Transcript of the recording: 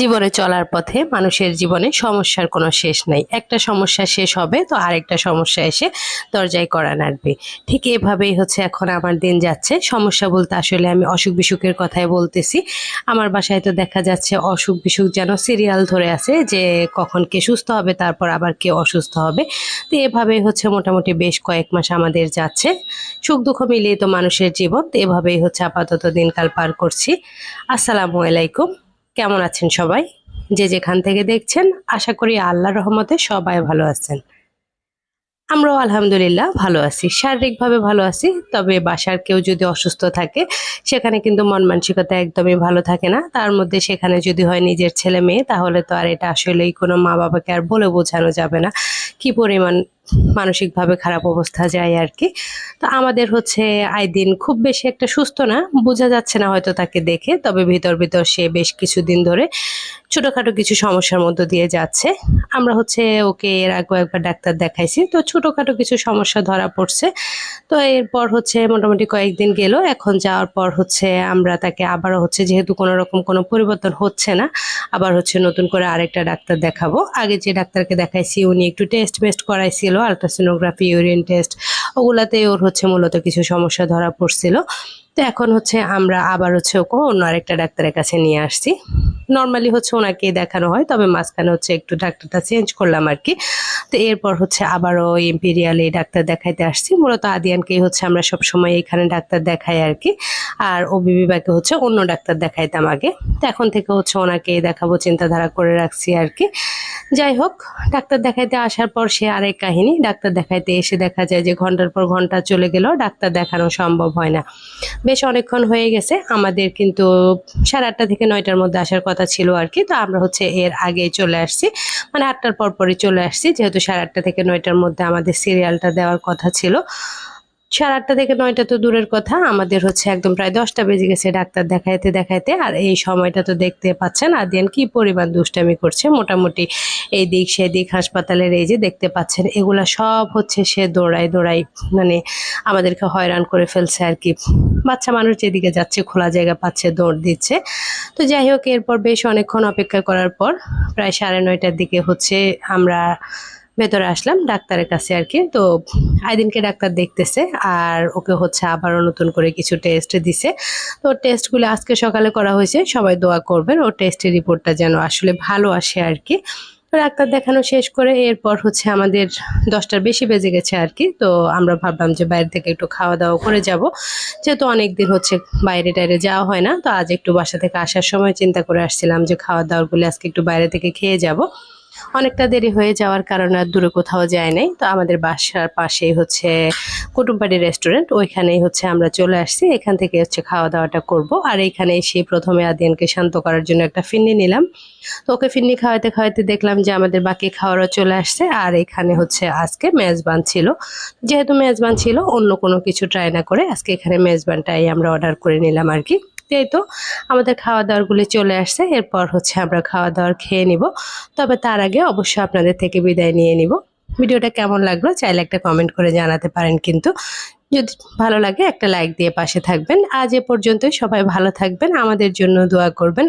জীবনে চলার পথে মানুষের জীবনে সমস্যার কোনো শেষ নাই। একটা সমস্যা শেষ হবে তো আরেকটা সমস্যা এসে দরজায় করা নাড়বে। ঠিক এভাবেই হচ্ছে এখন আমার দিন যাচ্ছে। সমস্যা বলতে আসলে আমি অসুখ বিসুখের কথাই বলতেছি। আমার বাসায় তো দেখা যাচ্ছে অসুখ বিসুখ যেন সিরিয়াল ধরে আছে যে কখন কে সুস্থ হবে, তারপর আবার কে অসুস্থ হবে। তো এভাবেই হচ্ছে মোটামুটি বেশ কয়েক মাস আমাদের যাচ্ছে। সুখ দুঃখ মিলিয়ে তো মানুষের জীবন। তো এভাবেই হচ্ছে আপাতত দিনকাল পার করছি। আসসালামু আলাইকুম। কেমন আছেন সবাই? যে যেখান থেকে দেখছেন, আশা করি আল্লাহর রহমতে সবাই ভালো আছেন। আমরাও আলহামদুলিল্লাহ ভালো আছি, শারীরিকভাবে ভালো আছি, তবে বাসার কেউ যদি অসুস্থ থাকে, সেখানে কিন্তু মন মানসিকতা একদমই ভালো থাকে না। তার মধ্যে সেখানে যদি হয় নিজের ছেলে মেয়ে, তাহলে তো আর এটা আসলেই কোনো মা বাবাকে আর বলে বোঝানো যাবে না। কি পরিমাণ মানসিকভাবে খারাপ অবস্থা যায় আর কি। তো আমাদের হচ্ছে আইদিন খুব বেশি একটা সুস্থ না, বোঝা যাচ্ছে না হয়তো তাকে দেখে, তবে ভিতর ভিতর সে বেশ কিছুদিন ধরে ছোটোখাটো কিছু সমস্যার মধ্য দিয়ে যাচ্ছে। আমরা হচ্ছে ওকে এর আগেও একবার ডাক্তার দেখাইছি, তো ছোটোখাটো কিছু সমস্যা ধরা পড়ছে। তো এরপর হচ্ছে মোটামুটি কয়েকদিন গেল, এখন যাওয়ার পর হচ্ছে আমরা তাকে আবারও হচ্ছে, যেহেতু কোনো রকম কোনো পরিবর্তন হচ্ছে না, আবার হচ্ছে নতুন করে আরেকটা ডাক্তার দেখাবো। আগে যে ডাক্তারকে দেখাইছি, উনি একটু টেস্ট বেস্ট করাইছিল আলট্রাসোনোগ্রাফি ইউরিন টেস্ট ওগুলাতে ওর হচ্ছে মূলত কিছু সমস্যা ধরা পড়ছিল। তো এখন হচ্ছে আমরা আবার হচ্ছে ওকে অন্য আরেকটা ডাক্তারের কাছে নিয়ে আসছি। নর্মালি হচ্ছে ওনাকে দেখানো হয়, তবে মাঝখানে হচ্ছে একটু ডাক্তারটা চেঞ্জ করলাম আর কি। তো এরপর হচ্ছে আবারও ইম্পিরিয়াল ডাক্তার দেখাইতে আসছি। মূলত আদিয়ানকেই হচ্ছে আমরা সব সময় এখানে ডাক্তার দেখাই আর কি। আর ও বিবিবাকে হচ্ছে অন্য ডাক্তার দেখাইতাম আগে। তো এখন থেকে হচ্ছে ওনাকেই দেখাবো, চিন্তাধারা করে রাখছি আর কি। যাই হোক, ডাক্তার দেখাইতে আসার পর সে আরেক কাহিনী। ডাক্তার দেখাইতে এসে দেখা যায় যে ঘণ্টার পর ঘণ্টা চলে গেল, ডাক্তার দেখানো সম্ভব হয় না। বেশ অনেকক্ষণ হয়ে গেছে। আমাদের কিন্তু সাড়ে আটটা থেকে নয়টার মধ্যে আসার কথা ছিল আর কি তো আমরা হচ্ছে এর আগেই চলে আসছি। মানে আটটার পর পরই চলে আসছি, যেহেতু সাড়ে আটটা থেকে নয়টার মধ্যে আমাদের সিরিয়ালটা দেওয়ার কথা ছিল। সাড়ে আটটা থেকে নয়টা তো দূরের কথা। আমাদের হচ্ছে একদম প্রায় দশটা বেজে গেছে ডাক্তার দেখাইতে দেখাইতে। আর এই সময়টা তো দেখতে পাচ্ছেন, আদিয়ান কি পরিমাণ দুষ্টামি করছে। মোটামুটি এই দিক সেদিক, হাসপাতালের এই যে দেখতে পাচ্ছেন, এগুলা সব হচ্ছে সে দৌড়াই দৌড়াই মানে আমাদেরকে হয়রান করে ফেলছে আর কি। বাচ্চা মানুষ যেদিকে যাচ্ছে, খোলা জায়গা পাচ্ছে, দৌড় দিচ্ছে। তো যাই হোক, এরপর বেশ অনেকক্ষণ অপেক্ষা করার পর প্রায় সাড়ে নয়টার দিকে হচ্ছে আমরা ভেতরে আসলাম, ডাক্তারের কাছে আর কি। তো আইদিনকে ডাক্তার দেখতেছে আর ওকে হচ্ছে আবারও নতুন করে কিছু টেস্ট দিছে। তো টেস্টগুলো আজকে সকালে করা হয়েছে, সবাই দোয়া করবেন ও টেস্টের রিপোর্টটা যেন আসলে ভালো আসে আর কি। ডাক্তার দেখানো শেষ করে এরপর হচ্ছে আমাদের দশটার বেশি বেজে গেছে আর কি। তো আমরা ভাবলাম যে বাইরে থেকে একটু খাওয়া দাওয়া করে যাব। যেহেতু অনেক দিন হচ্ছে বাইরে টাইরে যাওয়া হয় না, তো আজ একটু বাসা থেকে আসার সময় চিন্তা করে আসছিলাম যে খাওয়া দাওয়াগুলো আজকে একটু বাইরে থেকে খেয়ে যাব। অনেকটা দেরি হয়ে যাওয়ার কারণে আর দূরে কোথাও যায় নাই। তো আমাদের বাসার পাশেই হচ্ছে কুটুমবাড়ি রেস্টুরেন্ট ওইখানেই হচ্ছে আমরা চলে আসছি। এখান থেকে হচ্ছে খাওয়া দাওয়াটা করব। আর এইখানে এসে প্রথমে আদিয়ানকে শান্ত করার জন্য একটা ফিন্নি নিলাম। তো ওকে ফিন্নি খাওয়াতে খাওয়াতে দেখলাম যে আমাদের বাকি খাওয়ারও চলে আসছে। আর এখানে হচ্ছে আজকে মেজবান ছিল। যেহেতু মেজবান ছিল, অন্য কোনো কিছু ট্রাই না করে আজকে এখানে মেজবানটাই আমরা অর্ডার করে নিলাম আর কি। এই তো, আমাদের খাওয়া দাওয়ারগুলি চলে আসছে। এরপর হচ্ছে আমরা খাওয়া দাওয়ার খেয়ে নিব। তবে তার আগে অবশ্যই আপনাদের থেকে বিদায় নিয়ে নিব। ভিডিওটা কেমন লাগল চাইলে একটা কমেন্ট করে জানাতে পারেন কিন্তু। যদি ভালো লাগে একটা লাইক দিয়ে পাশে থাকবেন। আজ এ পর্যন্তই। সবাই ভালো থাকবেন। আমাদের জন্য দোয়া করবেন।